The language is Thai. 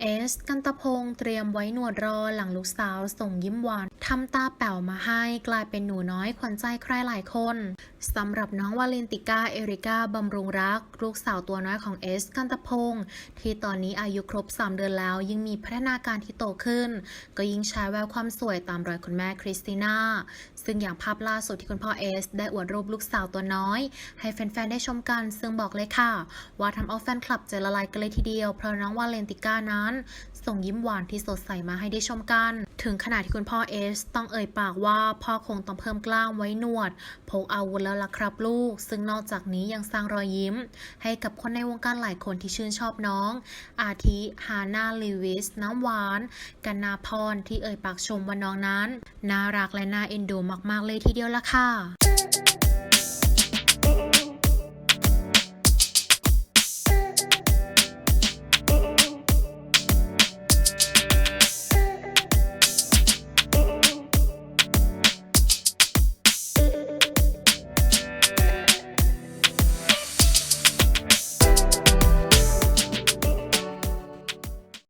เอส กันตะพงษ์เตรียมไว้หนวดรอหลังลูกสาวส่งยิ้มหวานทำตาแป๋วมาให้กลายเป็นหนูน้อยขวัญใจใครหลายคนสำหรับน้องวาเลนติก้าเอริก้าบำรุงรัก ลูกสาวตัวน้อยของเอส กันตะพงษ์ที่ตอนนี้อายุครบ 3 เดือนแล้วยิ่งมีพัฒนาการที่โตขึ้น ก็ยิ่งใช้แววความสวยตามรอยคุณแม่คริสติน่าซึ่งอย่างภาพล่าสุดที่คุณพ่อเอส ได้อวดรูปลูกสาวตัวน้อย ให้แฟนๆได้ชมกันซึ่งบอกเลยค่ะ ว่าทำเอาแฟนคลับใจละลายกันเลยทีเดียวเพราะน้องวาเลนติก้านั้น ส่งยิ้มหวานที่สดใสมาให้ได้ชมกัน ถึงขนาดที่คุณพ่อเอส ต้องเอ่ยปากว่าพ่อคงต้องเพิ่มกล้ามไว้หนวดพกอาวุธแล้วล่ะครับลูก ซึ่งนอกจากนี้ยังสร้างรอยยิ้ม ให้กับคนในวงการหลายคนที่ชื่นชอบน้อง อาทิฮาน่าลิวิส น้ำหวาน กันนาพรที่เอ่ยปากชมว่าน้องนั้น น่ารักและน่าเอ็นดูมากๆเลยทีเดียวละค่ะ